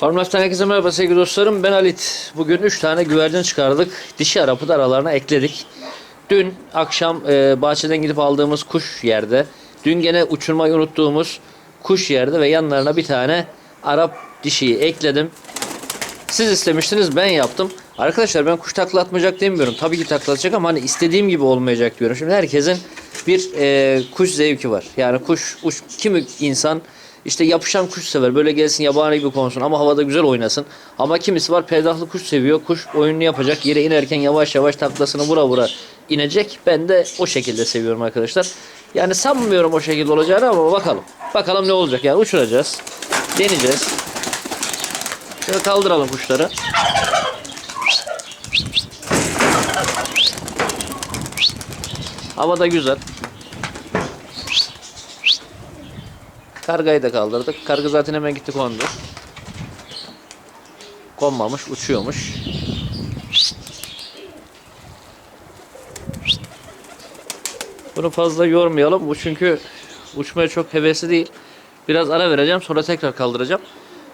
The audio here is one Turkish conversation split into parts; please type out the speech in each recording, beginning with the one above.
Farmlife'den herkese merhaba sevgili dostlarım. Ben Halit. Bugün 3 tane güvercin çıkardık. Dişi arapı da aralarına ekledik. Dün akşam e, bahçeden gidip aldığımız kuş yerde. Dün gene uçurmayı unuttuğumuz kuş yerde ve yanlarına bir tane Arap dişiyi ekledim. Siz istemiştiniz ben yaptım. Arkadaşlar ben kuş takla atmayacak demiyorum. Tabii ki takla atacak ama hani istediğim gibi olmayacak diyorum. Şimdi herkesin bir e, kuş zevki var. Yani kuş, uç, kimi insan işte yapışan kuş sever. Böyle gelsin yabani gibi konsun ama havada güzel oynasın. Ama kimisi var pedahlı kuş seviyor. Kuş oyununu yapacak. Yere inerken yavaş yavaş taklasını vura vura inecek. Ben de o şekilde seviyorum arkadaşlar. Yani sanmıyorum o şekilde olacağını ama bakalım. Bakalım ne olacak yani uçuracağız. Deneyeceğiz. Şöyle kaldıralım kuşları. Hava da güzel. Kargayı da kaldırdık. Karga zaten hemen gitti kondu. Konmamış, uçuyormuş. Bunu fazla yormayalım. Bu çünkü uçmaya çok hevesli değil. Biraz ara vereceğim sonra tekrar kaldıracağım.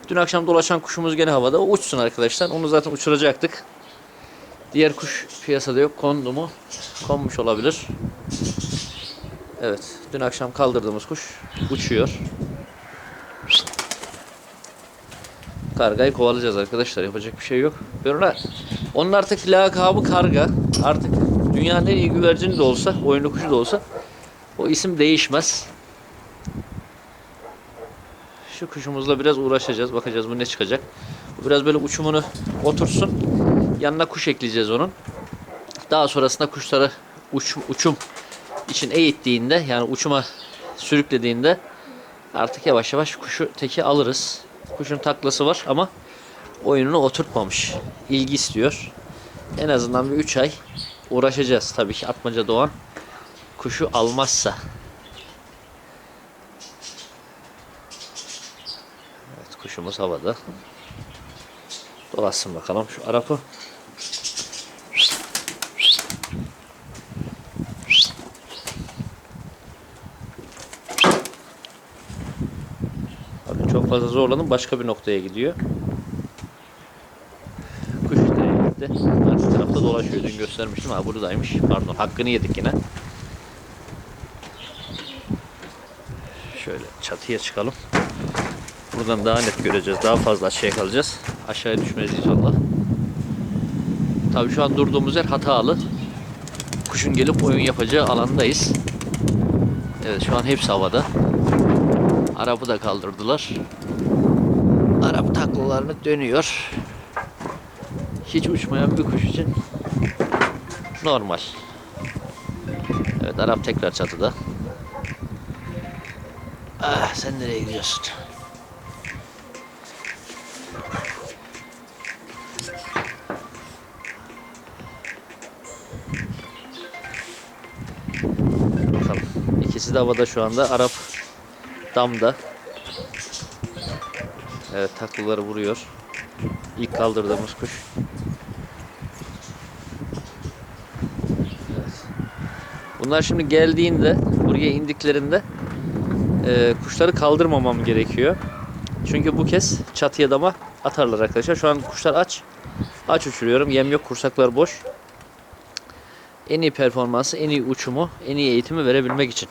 Dün akşam dolaşan kuşumuz gene havada. O uçsun arkadaşlar. Onu zaten uçuracaktık. Diğer kuş piyasada yok. Kondu mu? Konmuş olabilir. Evet. Dün akşam kaldırdığımız kuş uçuyor. Kargayı kovalayacağız arkadaşlar. Yapacak bir şey yok. Ona, onun artık lakabı karga. Artık dünyanın en iyi güvercini de olsa, oyunlu kuşu da olsa o isim değişmez. Şu kuşumuzla biraz uğraşacağız. Bakacağız bu ne çıkacak. Biraz böyle uçumunu otursun. Yanına kuş ekleyeceğiz onun. Daha sonrasında kuşları uç, uçum için eğittiğinde yani uçuma sürüklediğinde artık yavaş yavaş kuşu teki alırız. Kuşun taklası var ama oyununu oturtmamış. İlgi istiyor. En azından bir 3 ay uğraşacağız tabii ki atmaca doğan kuşu almazsa. Evet kuşumuz havada. Dolaşsın bakalım şu Arap'ı. Bakın çok fazla zorladım. Başka bir noktaya gidiyor. Kuş gitti? Arka tarafta dolaşıyor. Dün göstermiştim. Ha buradaymış. Pardon. Hakkını yedik yine. Şöyle çatıya çıkalım. Buradan daha net göreceğiz. Daha fazla aşağıya kalacağız. Aşağıya düşmeyiz inşallah. Tabii şu an durduğumuz yer hatalı. Kuşun gelip oyun yapacağı alandayız. Evet şu an hepsi havada. Arap'ı da kaldırdılar. Taklalarını dönüyor. Hiç uçmayan bir kuş için normal. Evet Arap tekrar çatıda. Ah sen nereye gidiyorsun? Bakalım. İkisi de havada şu anda. Arap damda. Evet taklaları vuruyor. İlk kaldırdığımız kuş. Evet. Bunlar şimdi geldiğinde, buraya indiklerinde e, kuşları kaldırmamam gerekiyor. Çünkü bu kez çatıya dama atarlar arkadaşlar. Şu an kuşlar aç. Aç uçuruyorum. Yem yok, kursaklar boş. En iyi performansı, en iyi uçumu, en iyi eğitimi verebilmek için.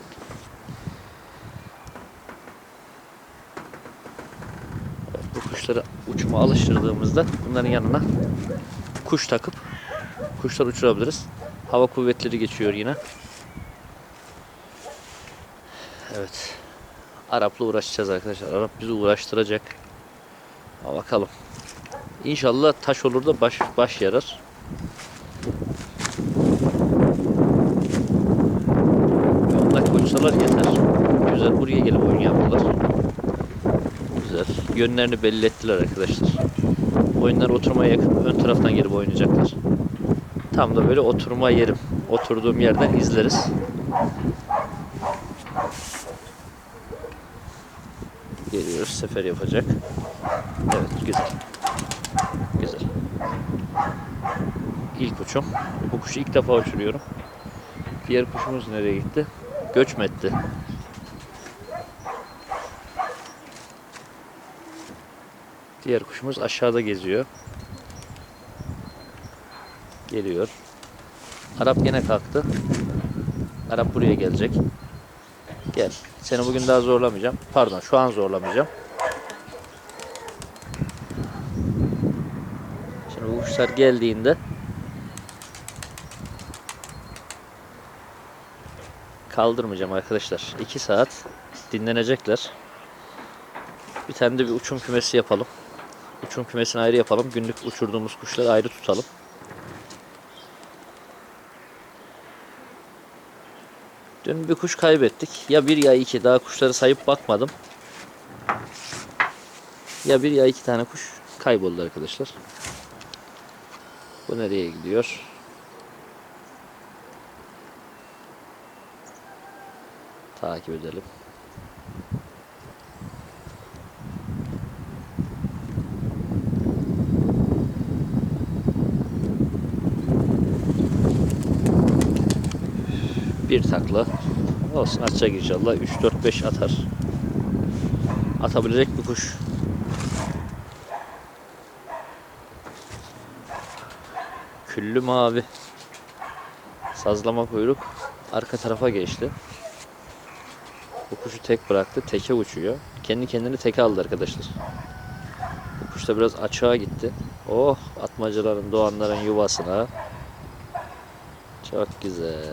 bu kuşları uçuma alıştırdığımızda bunların yanına kuş takıp kuşlar uçurabiliriz. Hava kuvvetleri geçiyor yine. Evet. Arap'la uğraşacağız arkadaşlar. Arap bizi uğraştıracak. Ama bakalım. İnşallah taş olur da baş baş yarar. Yolda koşsalar yeter. Güzel buraya gelip oyun yaptılar. Yönlerini belli ettiler arkadaşlar. Oyunlar oturmaya yakın ön taraftan gelip oynayacaklar. Tam da böyle oturma yerim. Oturduğum yerden izleriz. Geliyoruz. Sefer yapacak. Evet güzel. Güzel. İlk uçum. Bu kuşu ilk defa uçuruyorum. Diğer kuşumuz nereye gitti? Göç mü etti? Diğer kuşumuz aşağıda geziyor. Geliyor. Arap yine kalktı. Arap buraya gelecek. Gel. Seni bugün daha zorlamayacağım. Pardon şu an zorlamayacağım. Şimdi bu kuşlar geldiğinde kaldırmayacağım arkadaşlar. 2 saat dinlenecekler. Bir tane de bir uçum kümesi yapalım. Uçum kümesini ayrı yapalım. Günlük uçurduğumuz kuşları ayrı tutalım. Dün bir kuş kaybettik. Ya bir ya iki. Daha kuşları sayıp bakmadım. Ya bir ya iki tane kuş kayboldu arkadaşlar. Bu nereye gidiyor? Takip edelim. Takla. Olsun atacak inşallah. 3 4 5 atar. Atabilecek bir kuş. Küllü mavi. Sazlama kuyruk arka tarafa geçti. Bu kuşu tek bıraktı. Teke uçuyor. Kendi kendini teke aldı arkadaşlar. Bu kuş da biraz açığa gitti. Oh atmacaların doğanların yuvasına. Çok güzel.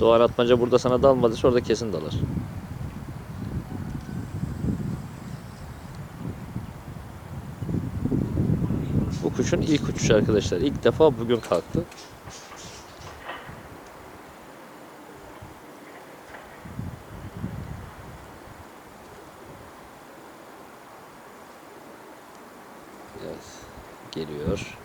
Doğan atmaca burada sana dalmadıysa orada kesin dalar. Bu kuşun ilk uçuşu arkadaşlar. İlk defa bugün kalktı. Evet. Geliyor.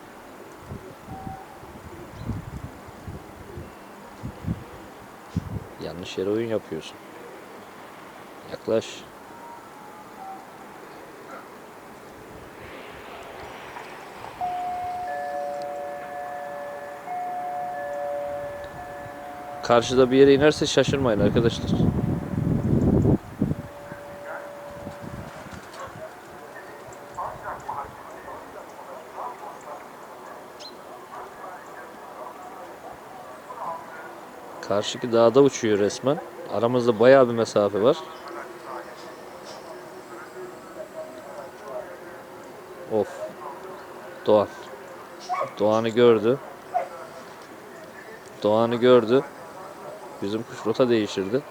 Yanlış yere oyun yapıyorsun. Yaklaş. Karşıda bir yere inerse şaşırmayın arkadaşlar. Karşıki dağda uçuyor resmen. Aramızda bayağı bir mesafe var. Of. Doğan. Doğan'ı gördü. Doğan'ı gördü. Bizim kuş rota değiştirdi.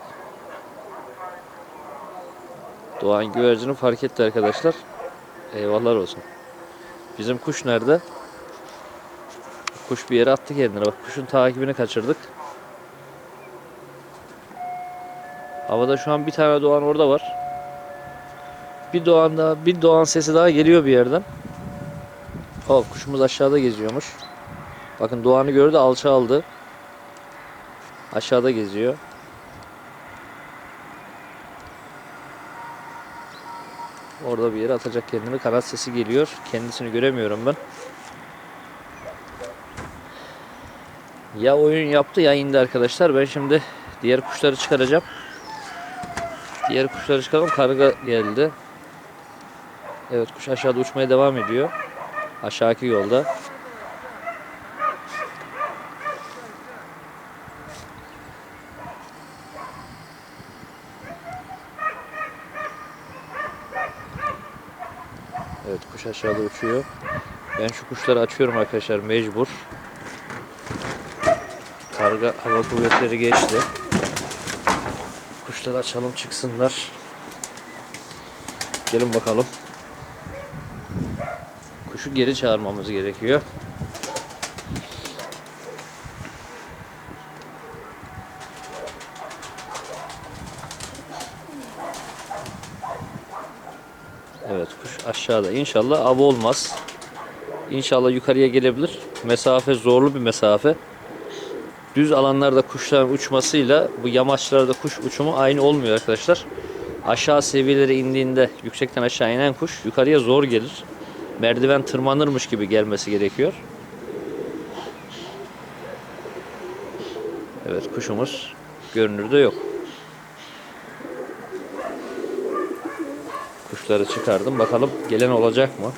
Doğan güvercini fark etti arkadaşlar. Eyvallah olsun. Bizim kuş nerede? Kuş bir yere attı kendine. Bak kuşun takibini kaçırdık. Havada şu an bir tane doğan orada var. Bir doğan daha, bir doğan sesi daha geliyor bir yerden. Oh, kuşumuz aşağıda geziyormuş. Bakın doğanı gördü, alça aldı. Aşağıda geziyor. Orada bir yere atacak kendini. Kanat sesi geliyor. Kendisini göremiyorum ben. Ya oyun yaptı ya indi arkadaşlar. Ben şimdi diğer kuşları çıkaracağım. Diğer kuşları çıkaralım. Karga geldi. Evet kuş aşağıda uçmaya devam ediyor. Aşağıki yolda. Evet kuş aşağıda uçuyor. Ben şu kuşları açıyorum arkadaşlar mecbur. Karga hava kuvvetleri geçti. Kuşları açalım çıksınlar. Gelin bakalım. Kuşu geri çağırmamız gerekiyor. Evet kuş aşağıda. İnşallah av olmaz. İnşallah yukarıya gelebilir. Mesafe zorlu bir mesafe. Düz alanlarda kuşların uçmasıyla bu yamaçlarda kuş uçumu aynı olmuyor arkadaşlar. Aşağı seviyelere indiğinde yüksekten aşağı inen kuş yukarıya zor gelir. Merdiven tırmanırmış gibi gelmesi gerekiyor. Evet kuşumuz görünürde yok. Kuş kuşları çıkardım. Bakalım gelen olacak mı?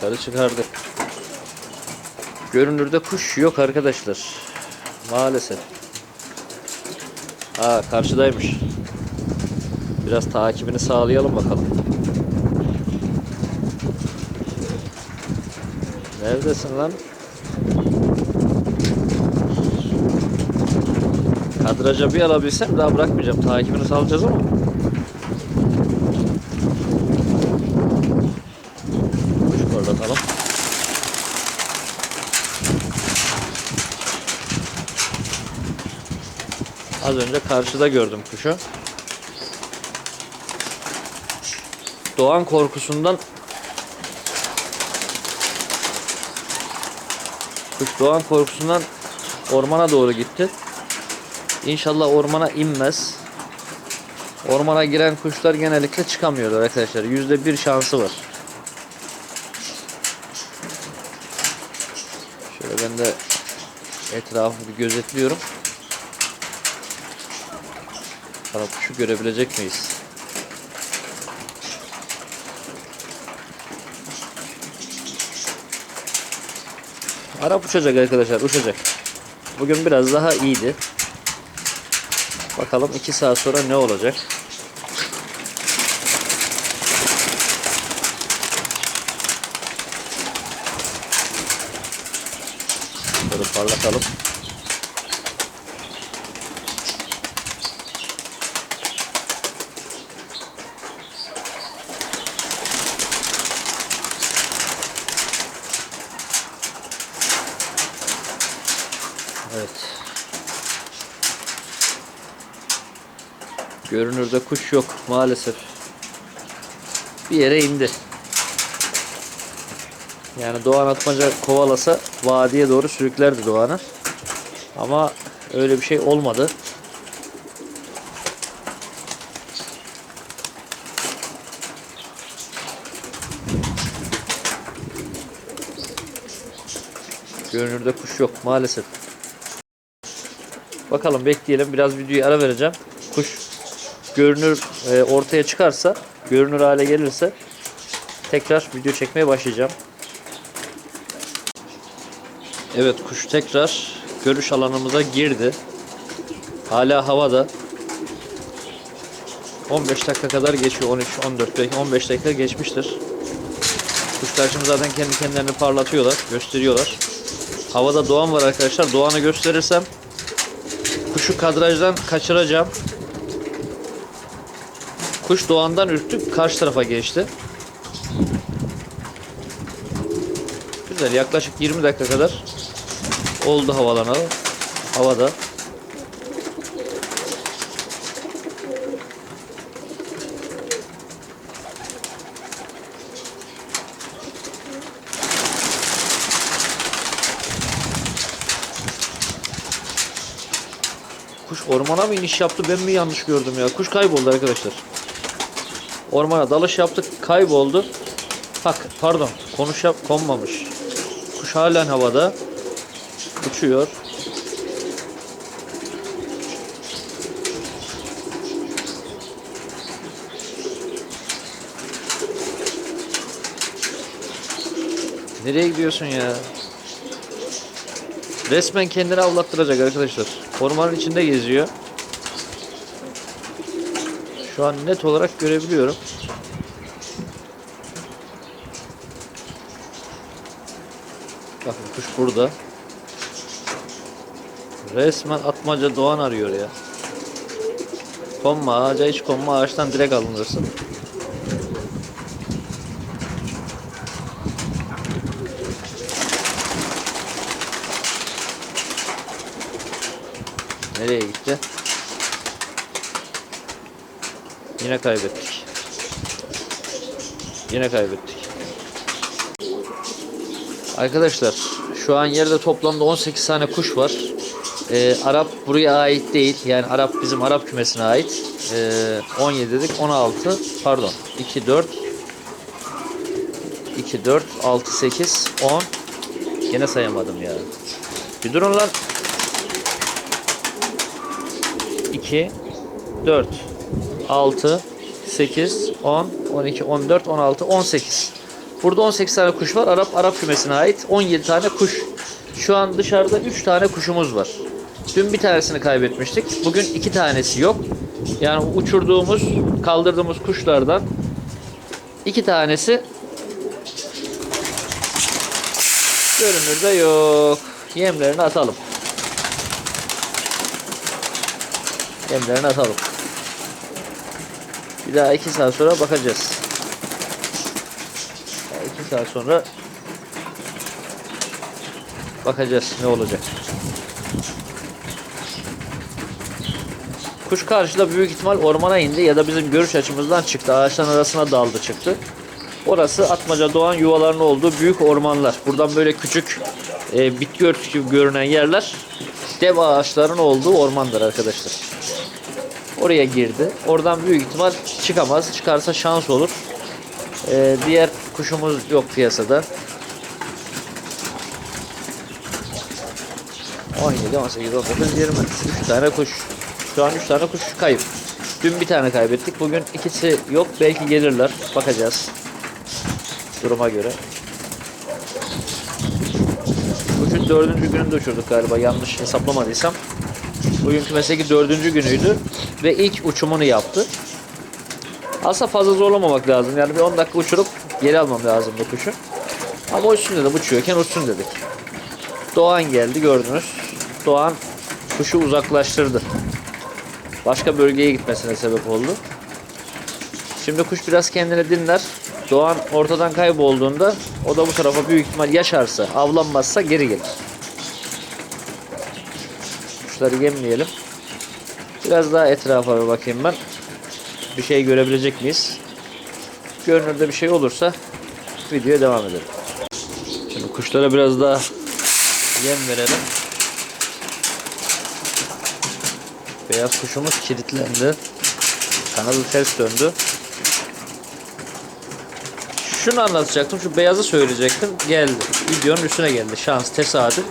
Kuşları çıkardık. Görünürde kuş yok arkadaşlar. Maalesef. Aa karşıdaymış. Biraz takibini sağlayalım bakalım. Neredesin lan? Kadraja bir alabilsem daha bırakmayacağım. Takibini sağlayacağız ama. Kuş parlatalım. Az önce karşıda gördüm kuşu. Doğan korkusundan kuş doğan korkusundan ormana doğru gitti. İnşallah ormana inmez. Ormana giren kuşlar genellikle çıkamıyorlar arkadaşlar. Yüzde bir şansı var. Şöyle ben de etrafı bir gözetliyorum. Kuşu görebilecek miyiz? Arap uçacak arkadaşlar uçacak. Bugün biraz daha iyiydi. Bakalım 2 saat sonra ne olacak? Böyle parlatalım. Evet. Görünürde kuş yok maalesef. Bir yere indi. Yani Doğan Atmaca kovalasa vadiye doğru sürüklerdi Doğan'ı. Ama öyle bir şey olmadı. Görünürde kuş yok maalesef. Bakalım bekleyelim. Biraz videoyu ara vereceğim. Kuş görünür e, ortaya çıkarsa, görünür hale gelirse tekrar video çekmeye başlayacağım. Evet kuş tekrar görüş alanımıza girdi. Hala havada. 15 dakika kadar geçiyor. 13, 14 belki 15 dakika geçmiştir. Kuşlar şimdi zaten kendi kendilerini parlatıyorlar, gösteriyorlar. Havada doğan var arkadaşlar. Doğanı gösterirsem kuşu kadrajdan kaçıracağım. Kuş doğandan ürktü, karşı tarafa geçti. Güzel, yaklaşık 20 dakika kadar oldu havalanalı. Havada. Kuş iniş yaptı ben mi yanlış gördüm ya? Kuş kayboldu arkadaşlar. Ormana dalış yaptık kayboldu. Bak pardon konuş yap konmamış. Kuş halen havada. Uçuyor. Nereye gidiyorsun ya? Resmen kendini avlattıracak arkadaşlar. Ormanın içinde geziyor. Şu an net olarak görebiliyorum. Bakın kuş burada. Resmen atmaca doğan arıyor ya. Konma ağaca hiç konma ağaçtan direkt alınırsın. Nereye gitti? Yine kaybettik. Yine kaybettik. Arkadaşlar şu an yerde toplamda 18 tane kuş var. Ee, Arap buraya ait değil. Yani Arap bizim Arap kümesine ait. Ee, 17 dedik. 16 pardon. 2 4 2 4 6 8 10 Gene sayamadım ya. Bir durun lan. 2 4 6 8 10 12 14 16 18 Burada 18 tane kuş var. Arap Arap kümesine ait 17 tane kuş. Şu an dışarıda 3 tane kuşumuz var. Dün bir tanesini kaybetmiştik. Bugün iki tanesi yok. Yani uçurduğumuz, kaldırdığımız kuşlardan iki tanesi görünürde yok. Yemlerini atalım. Yemlerini atalım. Bir daha iki saat sonra bakacağız. Daha saat sonra bakacağız ne olacak. Kuş karşıda büyük ihtimal ormana indi ya da bizim görüş açımızdan çıktı. Ağaçların arasına daldı çıktı. Orası Atmaca Doğan yuvalarının olduğu büyük ormanlar. Buradan böyle küçük e, bitki örtüsü gibi görünen yerler dev ağaçların olduğu ormandır arkadaşlar. Oraya girdi. Oradan büyük ihtimal çıkamaz. Çıkarsa şans olur. E, diğer kuşumuz yok piyasada. 17, 18, 19, 20. 3 tane kuş. Şu an 3 tane kuş kayıp. Dün bir tane kaybettik. Bugün ikisi yok. Belki gelirler. Bakacağız. Duruma göre. Kuşun dördüncü gününde uçurduk galiba. Yanlış hesaplamadıysam. Bugünkü mesleki dördüncü günüydü. Ve ilk uçumunu yaptı. Aslında fazla zorlamamak lazım. Yani bir 10 dakika uçurup geri almam lazım bu kuşu. Ama uçsun dedim. Uçuyorken uçsun dedik. Doğan geldi gördünüz. Doğan kuşu uzaklaştırdı. Başka bölgeye gitmesine sebep oldu. Şimdi kuş biraz kendini dinler. Doğan ortadan kaybolduğunda o da bu tarafa büyük ihtimal yaşarsa, avlanmazsa geri gelir. Kuşları yemleyelim. Biraz daha etrafa bir bakayım ben. Bir şey görebilecek miyiz? Görünürde bir şey olursa videoya devam edelim. Şimdi kuşlara biraz daha yem verelim. Beyaz kuşumuz kilitlendi. Kanadı ters döndü. Şunu anlatacaktım. Şu beyazı söyleyecektim. Geldi. Videonun üstüne geldi. Şans, tesadüf.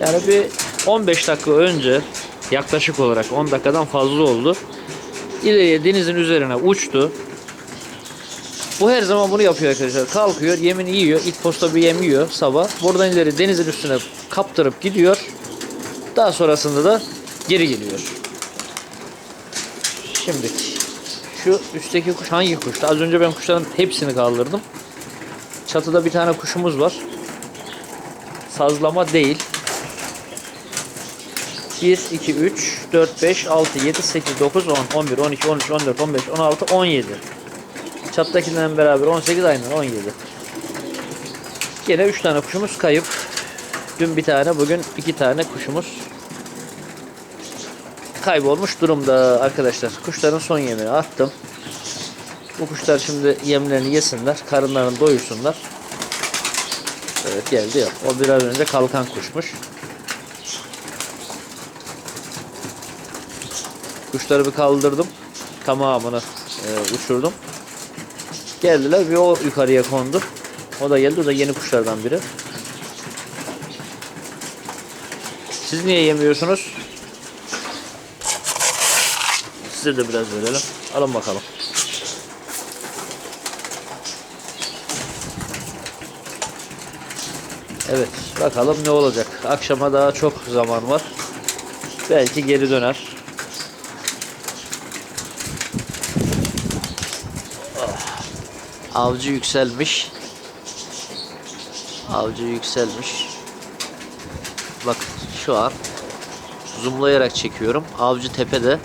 Yani bir 15 dakika önce yaklaşık olarak 10 dakikadan fazla oldu. İleriye denizin üzerine uçtu. Bu her zaman bunu yapıyor arkadaşlar. Kalkıyor, yemini yiyor. İlk posta bir yem yiyor sabah. Buradan ileri denizin üstüne kaptırıp gidiyor. Daha sonrasında da geri geliyor. Şimdi şu üstteki kuş hangi kuştu? Az önce ben kuşların hepsini kaldırdım. Çatıda bir tane kuşumuz var. Sazlama değil. 1, 2, 3, 4, 5, 6, 7, 8, 9, 10, 11, 12, 13, 14, 15, 16, 17. Çattakinden beraber 18 aynen 17. Gene 3 tane kuşumuz kayıp. Dün bir tane, bugün 2 tane kuşumuz kaybolmuş durumda arkadaşlar. Kuşların son yemini attım. Bu kuşlar şimdi yemlerini yesinler. Karınlarını doyursunlar. Evet geldi ya. O biraz önce kalkan kuşmuş. Kuşları bir kaldırdım. Tamamını e, uçurdum. Geldiler bir o yukarıya kondu. O da geldi. O da yeni kuşlardan biri. Siz niye yemiyorsunuz? Size de biraz verelim. Alın bakalım. Evet. Bakalım ne olacak. Akşama daha çok zaman var. Belki geri döner. Avcı yükselmiş. Avcı yükselmiş. Bak şu an zoomlayarak çekiyorum. Avcı tepede.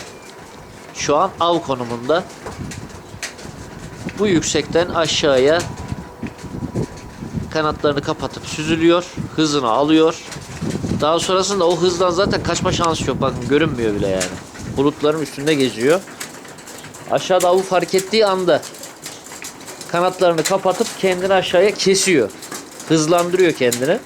Şu an av konumunda. Bu yüksekten aşağıya kanatlarını kapatıp süzülüyor. Hızını alıyor. Daha sonrasında o hızdan zaten kaçma şansı yok. Bakın görünmüyor bile yani. Bulutların üstünde geziyor. Aşağıda avı fark ettiği anda kanatlarını kapatıp kendini aşağıya kesiyor. Hızlandırıyor kendini.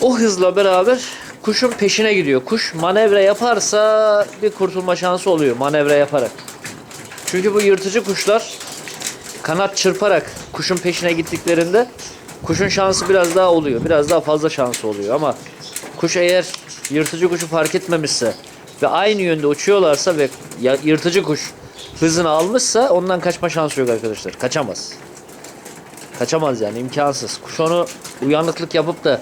O hızla beraber kuşun peşine gidiyor. Kuş manevra yaparsa bir kurtulma şansı oluyor manevra yaparak. Çünkü bu yırtıcı kuşlar kanat çırparak kuşun peşine gittiklerinde kuşun şansı biraz daha oluyor. Biraz daha fazla şansı oluyor ama kuş eğer yırtıcı kuşu fark etmemişse ve aynı yönde uçuyorlarsa ve yırtıcı kuş hızını almışsa ondan kaçma şansı yok arkadaşlar. Kaçamaz. Kaçamaz yani imkansız. Kuş onu uyanıklık yapıp da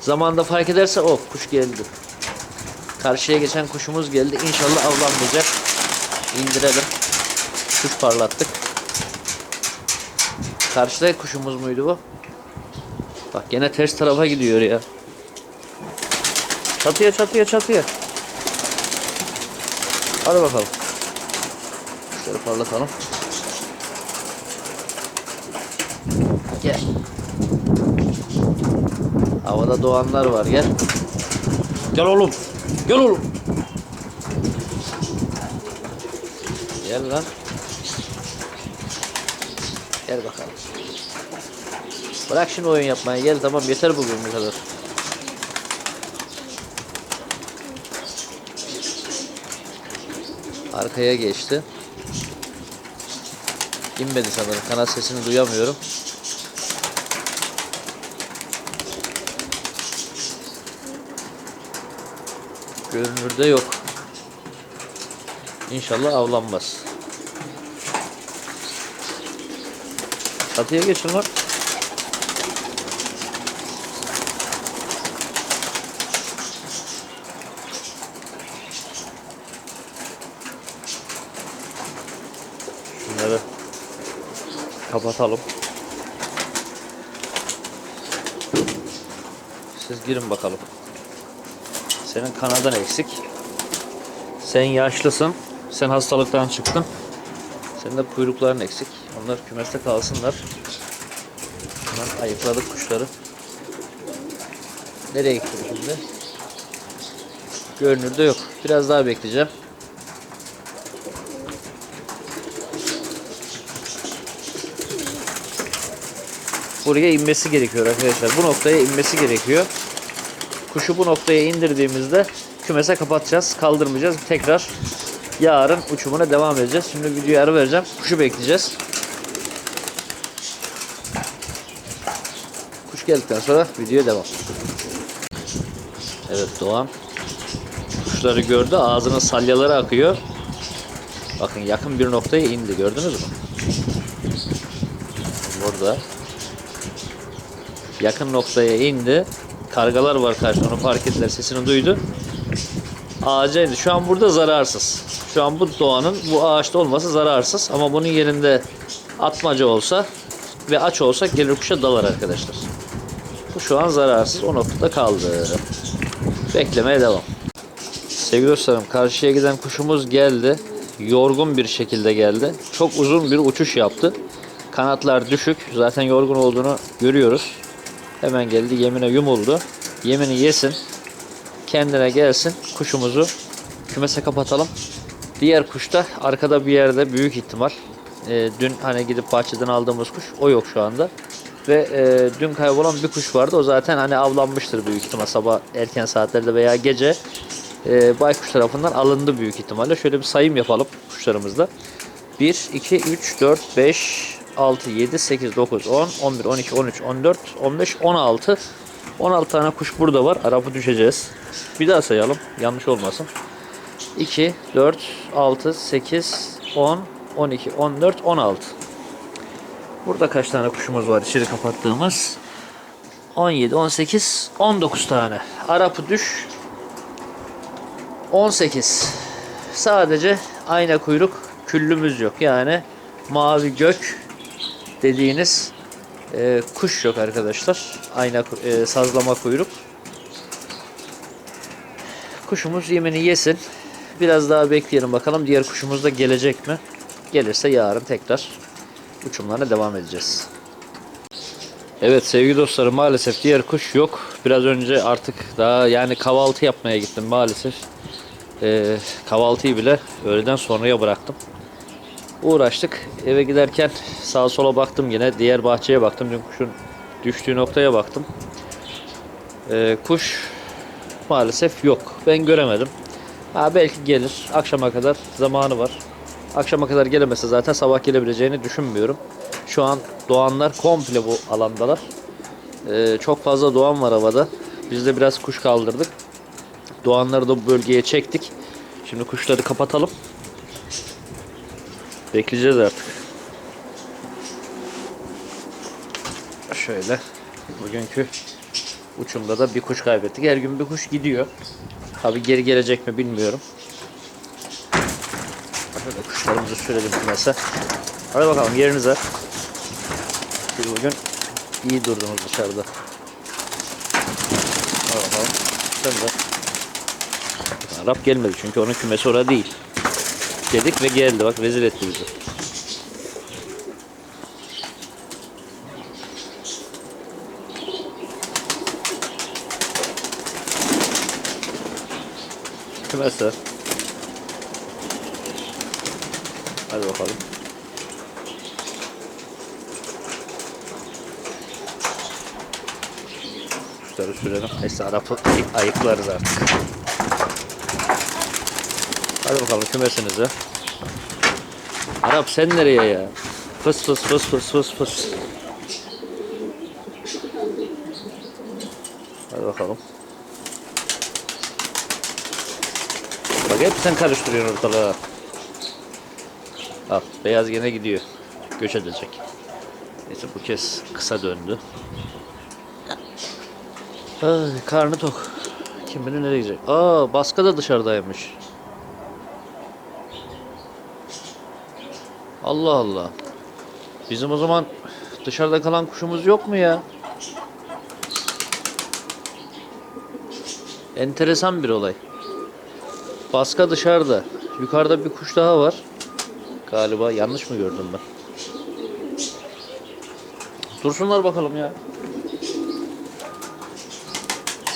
zamanda fark ederse o kuş geldi. Karşıya geçen kuşumuz geldi. İnşallah avlanmayacak. İndirelim. Kuş parlattık. Karşıda kuşumuz muydu bu? Bak gene ters tarafa gidiyor ya. Çatıya çatıya çatıya. Hadi bakalım. Kuşları parlatalım. Gel. Havada doğanlar var gel. Gel oğlum. Gel oğlum. Gel lan. Gel bakalım. Bırak şimdi oyun yapmayı. Gel tamam yeter bugün bu kadar. Arkaya geçti. İnmedi sanırım. Kanat sesini duyamıyorum. Görünürde yok. İnşallah avlanmaz. Çatıya geçin lan. Kapatalım. Siz girin bakalım. Senin kanadan eksik. Sen yaşlısın. Sen hastalıktan çıktın. Senin de kuyrukların eksik. Onlar kümeste kalsınlar. Hemen ayıkladık kuşları. Nereye gitti şimdi? Görünürde yok. Biraz daha bekleyeceğim. Buraya inmesi gerekiyor arkadaşlar. Bu noktaya inmesi gerekiyor. Kuşu bu noktaya indirdiğimizde kümese kapatacağız. Kaldırmayacağız. Tekrar yarın uçumuna devam edeceğiz. Şimdi videoyu ara vereceğim. Kuşu bekleyeceğiz. Kuş geldikten sonra videoya devam. Evet Doğan. Kuşları gördü. Ağzının salyaları akıyor. Bakın yakın bir noktaya indi. Gördünüz mü? Burada. Yakın noktaya indi. Kargalar var karşı. Onu fark ettiler. Sesini duydu. Ağaca indi. Şu an burada zararsız. Şu an bu doğanın bu ağaçta olması zararsız. Ama bunun yerinde atmaca olsa ve aç olsa gelir kuşa dalar arkadaşlar. Bu şu an zararsız. O noktada kaldı. Beklemeye devam. Sevgili dostlarım karşıya giden kuşumuz geldi. Yorgun bir şekilde geldi. Çok uzun bir uçuş yaptı. Kanatlar düşük. Zaten yorgun olduğunu görüyoruz. Hemen geldi yemine yumuldu. Yemini yesin. Kendine gelsin. Kuşumuzu kümese kapatalım. Diğer kuş da arkada bir yerde büyük ihtimal. Ee, dün hani gidip bahçeden aldığımız kuş o yok şu anda. Ve e, dün kaybolan bir kuş vardı. O zaten hani avlanmıştır büyük ihtimal sabah erken saatlerde veya gece e, baykuş tarafından alındı büyük ihtimalle. Şöyle bir sayım yapalım kuşlarımızda. 1, 2, 3, 4, 5, 6, 7, 8, 9, 10, 11, 12, 13, 14, 15, 16. 16 tane kuş burada var. Arapı düşeceğiz. Bir daha sayalım. Yanlış olmasın. 2, 4, 6, 8, 10, 12, 14, 16. Burada kaç tane kuşumuz var içeri kapattığımız? 17, 18, 19 tane. Arapı düş. 18. Sadece ayna kuyruk küllümüz yok. Yani mavi gök dediğiniz e, kuş yok arkadaşlar. Ayna e, sazlama kuyruk. Kuşumuz yemini yesin. Biraz daha bekleyelim bakalım diğer kuşumuz da gelecek mi? Gelirse yarın tekrar uçumlarına devam edeceğiz. Evet sevgili dostlarım maalesef diğer kuş yok. Biraz önce artık daha yani kahvaltı yapmaya gittim maalesef. Ee, kahvaltıyı bile öğleden sonraya bıraktım. Uğraştık. Eve giderken sağa sola baktım yine. Diğer bahçeye baktım. Dün kuşun düştüğü noktaya baktım. Ee, kuş maalesef yok. Ben göremedim. Ha belki gelir. Akşama kadar zamanı var. Akşama kadar gelemese zaten sabah gelebileceğini düşünmüyorum. Şu an doğanlar komple bu alandalar. Ee, çok fazla doğan var havada. Biz de biraz kuş kaldırdık. Doğanları da bu bölgeye çektik. Şimdi kuşları kapatalım. Bekleyeceğiz artık. Şöyle bugünkü uçumda da bir kuş kaybettik. Her gün bir kuş gidiyor. Tabi geri gelecek mi bilmiyorum. Şöyle kuşlarımızı sürelim kümese. Hadi bakalım yerinize. Siz bugün iyi durdunuz dışarıda. Hadi bakalım. Sen de. Arap gelmedi çünkü onun kümesi orada değil. Dedik ve geldi bak rezil etti bizi. Kümese. Hadi bakalım. Kuşları sürelim. Neyse Arap'ı ayıklarız artık. Hadi bakalım kümesinize. Arap sen nereye ya? Fıs fıs fıs fıs fıs fıs. Hadi bakalım. Bak hep sen karıştırıyorsun ortalığı. Al beyaz gene gidiyor. Göç edecek. Neyse bu kez kısa döndü. Ay, karnı tok. Kim bilir nereye gidecek. Aa baska da dışarıdaymış. Allah Allah. Bizim o zaman dışarıda kalan kuşumuz yok mu ya? Enteresan bir olay. Baska dışarıda. Yukarıda bir kuş daha var. Galiba yanlış mı gördüm ben? Dursunlar bakalım ya.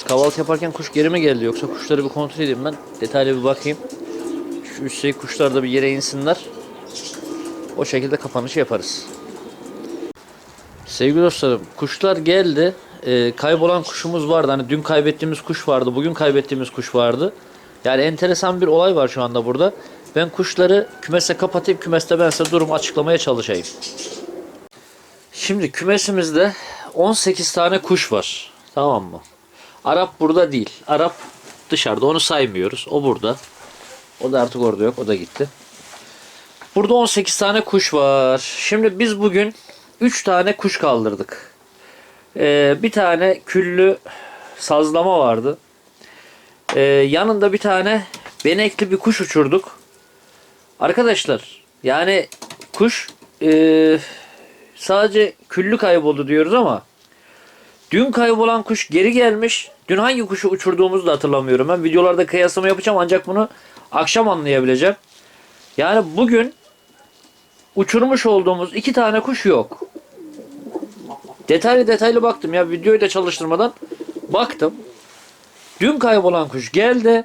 Kahvaltı yaparken kuş geri mi geldi yoksa kuşları bir kontrol edeyim ben. Detaylı bir bakayım. Şu üstteki kuşlar da bir yere insinler. O şekilde kapanışı yaparız. Sevgili dostlarım, kuşlar geldi. Ee, kaybolan kuşumuz vardı. Hani dün kaybettiğimiz kuş vardı, bugün kaybettiğimiz kuş vardı. Yani enteresan bir olay var şu anda burada. Ben kuşları kümese kapatayım, kümeste ben size durumu açıklamaya çalışayım. Şimdi kümesimizde 18 tane kuş var. Tamam mı? Arap burada değil. Arap dışarıda. Onu saymıyoruz. O burada. O da artık orada yok. O da gitti. Burada 18 tane kuş var. Şimdi biz bugün 3 tane kuş kaldırdık. Ee, bir tane küllü sazlama vardı. Ee, yanında bir tane benekli bir kuş uçurduk. Arkadaşlar yani kuş ee, sadece küllü kayboldu diyoruz ama dün kaybolan kuş geri gelmiş. Dün hangi kuşu uçurduğumuzu da hatırlamıyorum. Ben videolarda kıyaslama yapacağım ancak bunu akşam anlayabileceğim. Yani bugün uçurmuş olduğumuz iki tane kuş yok. Detaylı detaylı baktım ya videoyu da çalıştırmadan baktım. Dün kaybolan kuş geldi.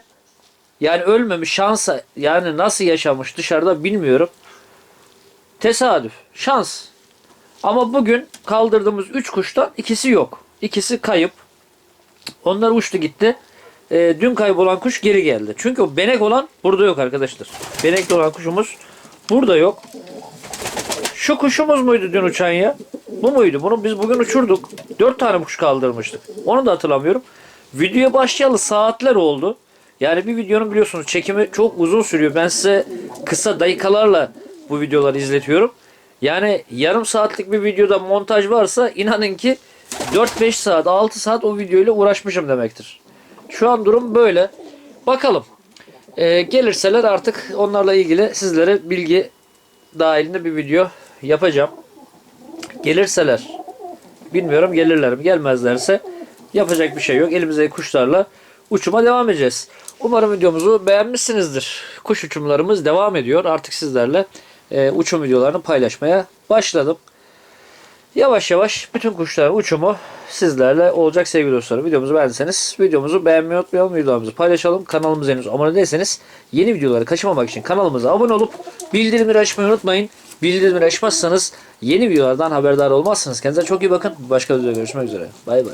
Yani ölmemiş şansa yani nasıl yaşamış dışarıda bilmiyorum. Tesadüf, şans. Ama bugün kaldırdığımız 3 kuştan ikisi yok. İkisi kayıp. Onlar uçtu gitti. Ee, dün kaybolan kuş geri geldi. Çünkü o benek olan burada yok arkadaşlar. Benekli olan kuşumuz burada yok. Şu kuşumuz muydu dün uçan ya? Bu muydu? Bunu biz bugün uçurduk. 4 tane kuş kaldırmıştık. Onu da hatırlamıyorum. Videoya başlayalı saatler oldu. Yani bir videonun biliyorsunuz çekimi çok uzun sürüyor. Ben size kısa dakikalarla bu videoları izletiyorum. Yani yarım saatlik bir videoda montaj varsa inanın ki 4-5 saat 6 saat o videoyla uğraşmışım demektir. Şu an durum böyle. Bakalım. Ee, gelirseler artık onlarla ilgili sizlere bilgi dahilinde bir video yapacağım. Gelirseler bilmiyorum gelirler mi gelmezlerse yapacak bir şey yok. Elimizdeki kuşlarla uçuma devam edeceğiz. Umarım videomuzu beğenmişsinizdir. Kuş uçumlarımız devam ediyor. Artık sizlerle e, uçum videolarını paylaşmaya başladım. Yavaş yavaş bütün kuşların uçumu sizlerle olacak sevgili dostlarım. Videomuzu beğendiyseniz videomuzu beğenmeyi unutmayalım. Videolarımızı paylaşalım. Kanalımıza henüz abone değilseniz yeni videoları kaçırmamak için kanalımıza abone olup bildirimleri açmayı unutmayın. Bildirimleri açmazsanız yeni videolardan haberdar olmazsınız. Kendinize çok iyi bakın. Başka videoda görüşmek üzere. Bay bay.